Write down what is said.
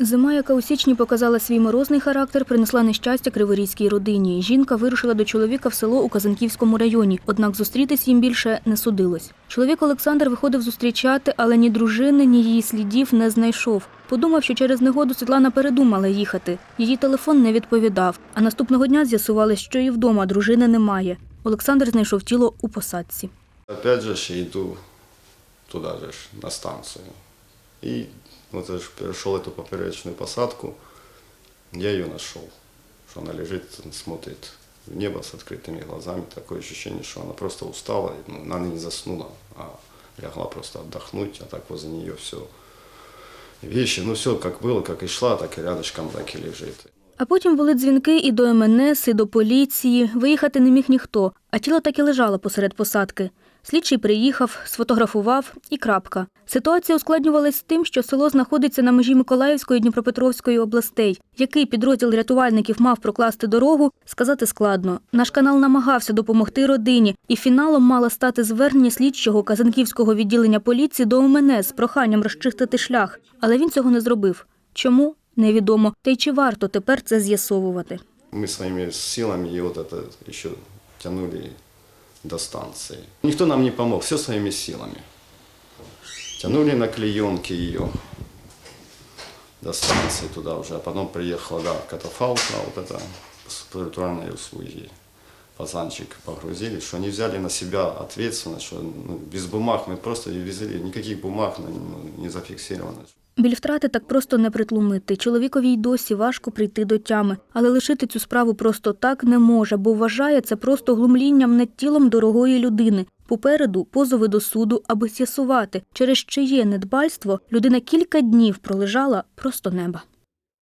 Зима, яка у січні показала свій морозний характер, принесла нещастя криворізькій родині. Жінка вирушила до чоловіка в село у Казанківському районі, однак зустрітись їм більше не судилось. Чоловік Олександр виходив зустрічати, але ні дружини, ні її слідів не знайшов. Подумав, що через негоду Світлана передумала їхати. Її телефон не відповідав. А наступного дня з'ясувалось, що і вдома дружини немає. Олександр знайшов тіло у посадці. Опять же иду туда же, ж, на станцию. И вот я ж перешел эту поперечную посадку, я ее нашел, что она лежит, смотрит в небо с открытыми глазами. Такое ощущение, что она просто устала, ну, она не заснула, а лягла просто отдохнуть, а так возле нее все вещи, ну все как было, как и шла, так и рядышком так и лежит. А потім були дзвінки і до МНС, і до поліції. Виїхати не міг ніхто, а тіло так і лежало посеред посадки. Слідчий приїхав, сфотографував і крапка. Ситуація ускладнювалась тим, що село знаходиться на межі Миколаївської і Дніпропетровської областей. Який підрозділ рятувальників мав прокласти дорогу, сказати складно. Наш канал намагався допомогти родині, і фіналом мало стати звернення слідчого Казанківського відділення поліції до МНС з проханням розчистити шлях. Але він цього не зробив. Чому? Невідомо. Та й чи варто тепер це з'ясовувати? Мы своими силами и вот это еще тянули до станции. Никто нам не помог, все своими силами. Тянули на клеенке ее до станции туда уже, а потом приехала, да, катафалка, вот это спиритуальные услуги. Пацанчик погрузили, что они взяли на себя ответственность, что ну, без бумаг мы просто ее везли, никаких бумаг ну, не зафиксировано. Біль втрати так просто не притлумити. Чоловікові й досі важко прийти до тями, але лишити цю справу просто так не може, бо вважає це просто глумлінням над тілом дорогої людини. Попереду позови до суду, аби з'ясувати, через чиє недбальство людина кілька днів пролежала просто неба.